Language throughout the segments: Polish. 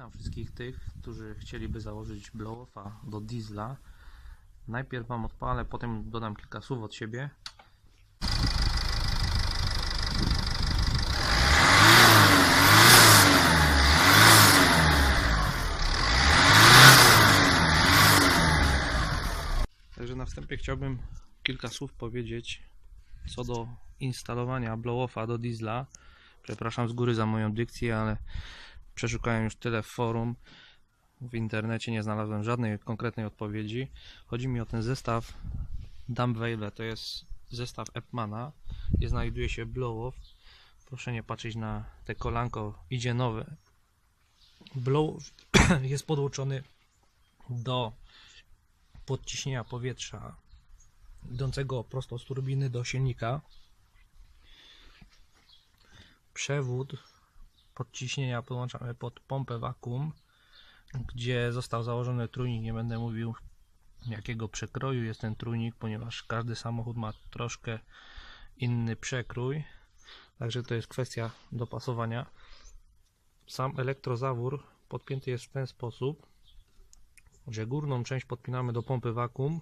Witam wszystkich tych, którzy chcieliby założyć blow-offa do diesla. Najpierw Wam odpalę, potem dodam kilka słów od siebie. Także na wstępie chciałbym kilka słów powiedzieć co do instalowania blow-offa do diesla. Przepraszam z góry za moją dykcję, ale przeszukałem już tyle forum. W internecie nie znalazłem żadnej konkretnej odpowiedzi. Chodzi mi o ten zestaw Dumbwale, to jest zestaw Epmana, gdzie znajduje się blow-off. Proszę nie patrzeć na te kolanko, idzie nowe. Blow-off jest podłączony do podciśnienia powietrza idącego prosto z turbiny do silnika. Przewód podciśnienia podłączamy pod pompę wakum, gdzie został założony trójnik. Nie będę mówił jakiego przekroju jest ten trójnik, ponieważ każdy samochód ma troszkę inny przekrój. Także to jest kwestia dopasowania. Sam elektrozawór podpięty jest w ten sposób, że górną część podpinamy do pompy wakum,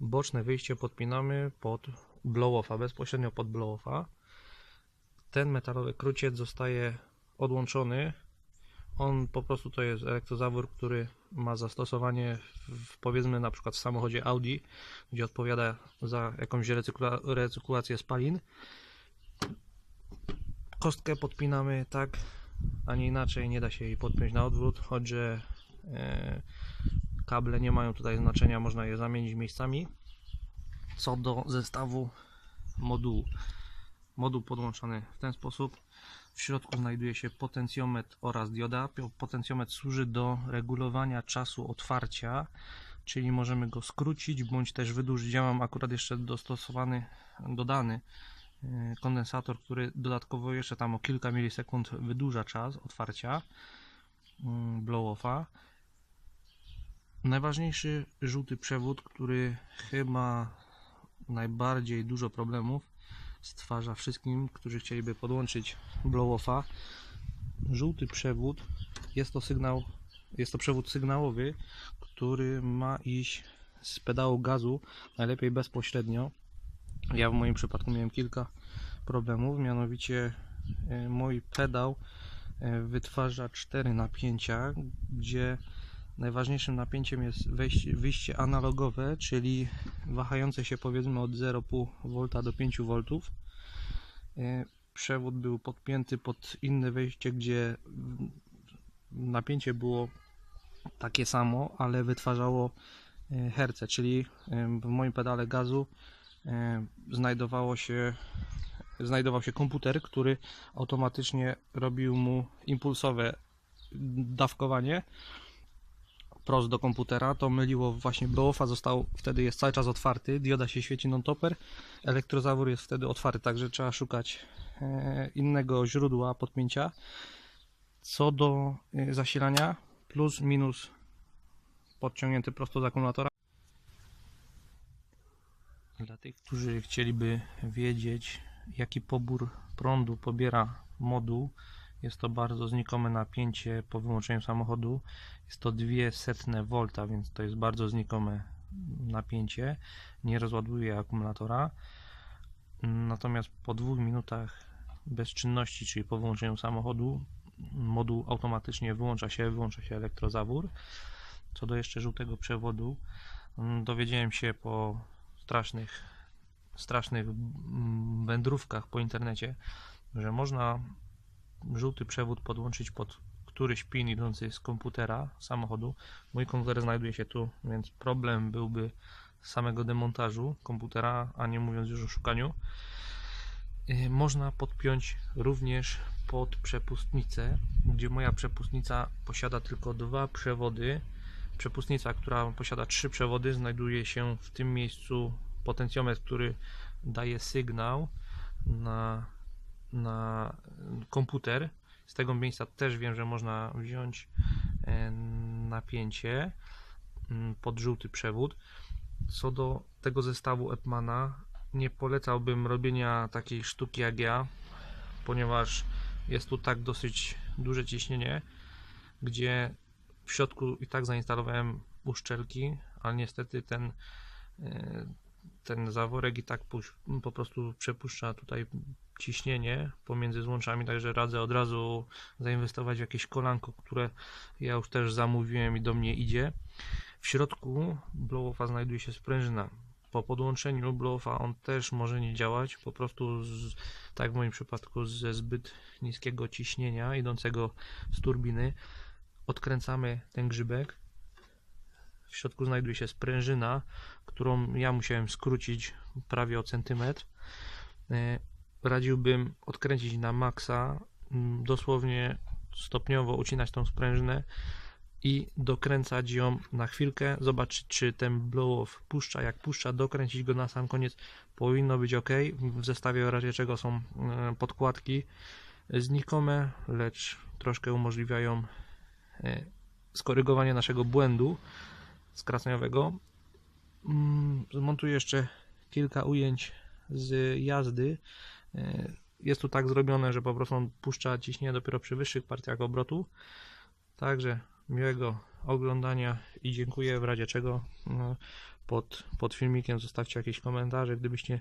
boczne wyjście podpinamy pod blow-offa, bezpośrednio pod blow-offa. Ten metalowy kruciec zostaje odłączony. On po prostu to jest elektrozawór, który ma zastosowanie w, powiedzmy na przykład w samochodzie Audi, gdzie odpowiada za jakąś recykla, recyklację spalin. Kostkę podpinamy tak, a nie inaczej, nie da się jej podpiąć na odwrót, choć że e, kable nie mają tutaj znaczenia, można je zamienić miejscami. Co do zestawu modułu. Moduł podłączony w ten sposób. W środku znajduje się potencjometr oraz dioda. Potencjometr służy do regulowania czasu otwarcia, czyli możemy go skrócić bądź też wydłużyć. Ja mam akurat jeszcze dostosowany, dodany e, kondensator, który dodatkowo jeszcze tam o kilka milisekund wydłuża czas otwarcia mm, blow-offa. Najważniejszy żółty przewód, który chyba najbardziej dużo problemów stwarza wszystkim, którzy chcieliby podłączyć blow-offa. Żółty przewód jest to sygnał, jest to przewód sygnałowy, który ma iść z pedału gazu, najlepiej bezpośrednio. Ja w moim przypadku miałem kilka problemów, mianowicie e, mój pedał e, wytwarza cztery napięcia, gdzie Najważniejszym napięciem jest wejście, wyjście analogowe, czyli wahające się powiedzmy od 0,5 V do 5 V. E, przewód był podpięty pod inne wejście, gdzie napięcie było takie samo, ale wytwarzało e, herce, czyli e, w moim pedale gazu znajdowało się znajdował się komputer, który automatycznie robił mu impulsowe dawkowanie prost do komputera, to myliło właśnie blow-offa, został, wtedy jest cały czas otwarty, dioda się świeci non-topper, elektrozawór jest wtedy otwarty, także trzeba szukać e, innego źródła podpięcia. Co do e, zasilania, plus, minus podciągnięty prosto z akumulatora. Dla tych, którzy chcieliby wiedzieć, jaki pobór prądu pobiera moduł, jest to bardzo znikome napięcie po wyłączeniu samochodu. Jest to 200 V, więc to jest bardzo znikome napięcie. Nie rozładuje akumulatora. Natomiast po dwóch minutach bezczynności, czyli po wyłączeniu samochodu, moduł automatycznie wyłącza się, wyłącza się elektrozawór. Co do jeszcze żółtego przewodu, dowiedziałem się po strasznych, strasznych wędrówkach po internecie, że można żółty przewód podłączyć pod któryś pin idący z komputera samochodu. Mój komputer znajduje się tu, więc problem byłby samego demontażu komputera, a nie mówiąc już o szukaniu. Y, można podpiąć również pod przepustnicę, gdzie moja przepustnica posiada tylko dwa przewody. Przepustnica, która posiada trzy przewody, znajduje się w tym miejscu potencjometr, który daje sygnał na na komputer. Z tego miejsca też wiem, że można wziąć e, napięcie mm, pod żółty przewód. Co do tego zestawu Epmana, nie polecałbym robienia takiej sztuki jak ja, ponieważ jest tu tak dosyć duże ciśnienie, gdzie w środku i tak zainstalowałem uszczelki, ale niestety ten, e, ten zaworek i tak po prostu przepuszcza tutaj ciśnienie pomiędzy złączami, także radzę od razu zainwestować w jakieś kolanko, które ja już też zamówiłem i do mnie idzie. W środku blow-offa znajduje się sprężyna. Po podłączeniu blow-offa on też może nie działać, po prostu z, tak w moim przypadku ze zbyt niskiego ciśnienia idącego z turbiny odkręcamy ten grzybek. W środku znajduje się sprężyna, którą ja musiałem skrócić prawie o centymetr. Radziłbym odkręcić na maksa, mm, dosłownie stopniowo ucinać tą sprężynę i dokręcać ją na chwilkę, zobaczyć czy ten blow-off puszcza, jak puszcza, dokręcić go na sam koniec, powinno być ok. W zestawie w razie czego są e, podkładki znikome, lecz troszkę umożliwiają e, skorygowanie naszego błędu skraceniowego. Mm, Zmontuję jeszcze kilka ujęć z jazdy. E, Jest tu tak zrobione, że po prostu on puszcza ciśnienie dopiero przy wyższych partiach obrotu. Także miłego oglądania i dziękuję w razie czego no, pod, pod filmikiem zostawcie jakieś komentarze, gdybyście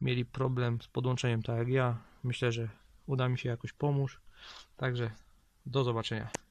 mieli problem z podłączeniem tak jak ja. Myślę, że uda mi się jakoś pomóc. Także do zobaczenia.